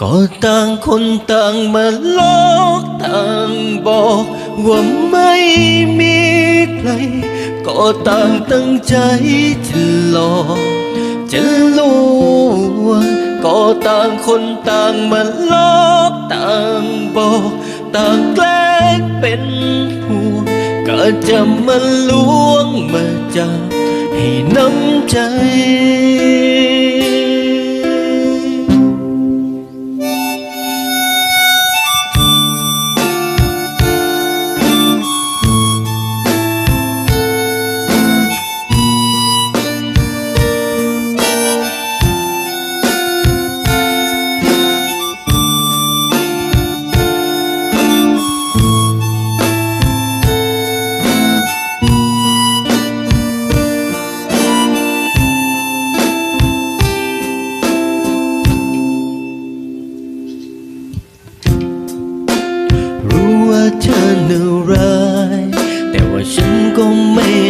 ก็ต่างคนต่างมาลอกต่างบอกว่าไม่มีใคร ก็ต่างตั้งใจจะหลอกจะลวงก็ต่างคนต่างมาลอกต่างบอก ต่างแกล้งเป็นห่วงก็จะมาลวงมาจับให้น้ำใจ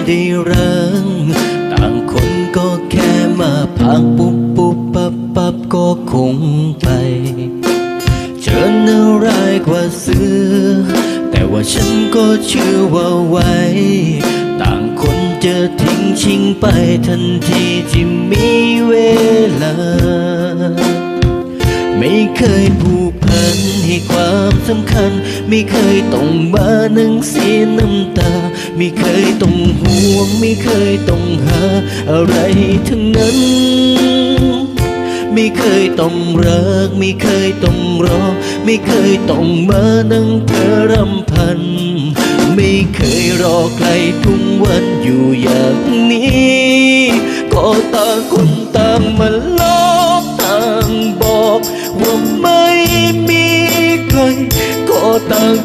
ได้รัง ต่างคนก็แค่มาพักปุ๊บปุ๊บปับปับก็คงไปเจอเนื้อร้ายกว่าเสือแต่ว่าฉันก็เชื่อว่าไว้ ต่างคนจะทิ้งชิงไปทันทีที่มีเวลา ไม่เคยผูกพั นให้ความสำคัญ ไม่เคยต้องมานั่งเสียน้ำตา ไม่เคยต้องห่วง ไม่เคยต้องหา อะไรทั้งนั้น ไม่เคยต้องรัก ไม่เคยต้องรอ ไม่เคยต้องมานั่งเธอรำพัน ไม่เคยรอใครทุกวันอยู่อย่างนี้ก็ต่างคนต่างมาลอกต่างบอกว่า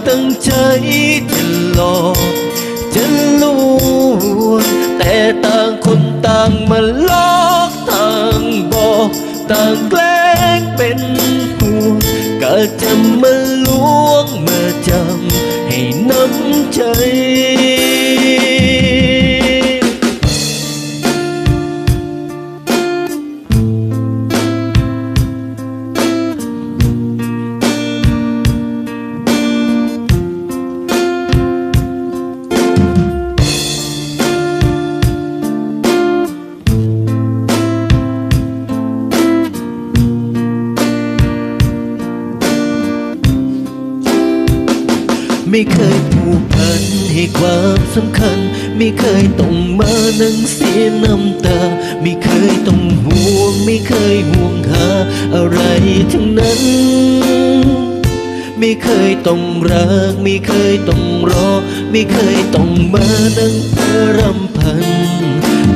ตั้งใจจะหลอกจะลวงแต่ต่างคนต่างมาลอกต่างบอกต่างแกล้งเป็นห่วงก็จะมาลวงมาจำให้น้ำใจ ไม่เคยผูกพันให้ความสำคัญ ไม่เคยต้องมานั่งเสียน้ำตา ไม่เคยต้องห่วง ไม่เคยห่วงหาอะไรทั้งนั้น ไม่เคยต้องรัก ไม่เคยต้องรอ ไม่เคยต้องมานั่งเพื่อรำพัน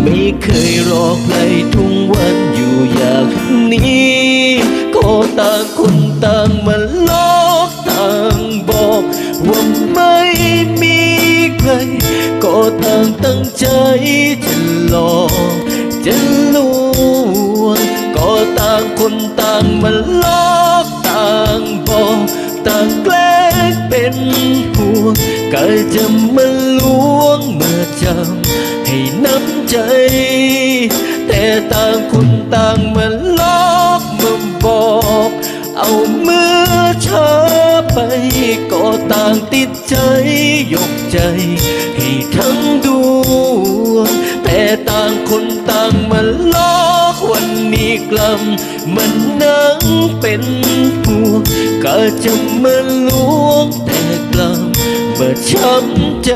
ไม่เคยรอใครทุกวันอยู่อย่างนี้ ก็ต่างคนต่างมา ว่าไม่มีใคร ก็ต่างตั้งใจจะหลอกจะลวงก็ต่างคนต่างมาลอกต่างบอกต่างแกล้งเป็นห่วงก็จะมาลวงมาจำให้น้ำใจ แต่ต่างคนต่างมา ไปก็ต่างติดใจยกใจ ให้ทั้งดวงแต่ต่างคนต่างมาลอกวันนี้กลัมมันนั่งเป็นผัวงก็จะมาลวงแต่กลัมมาช้ำใจ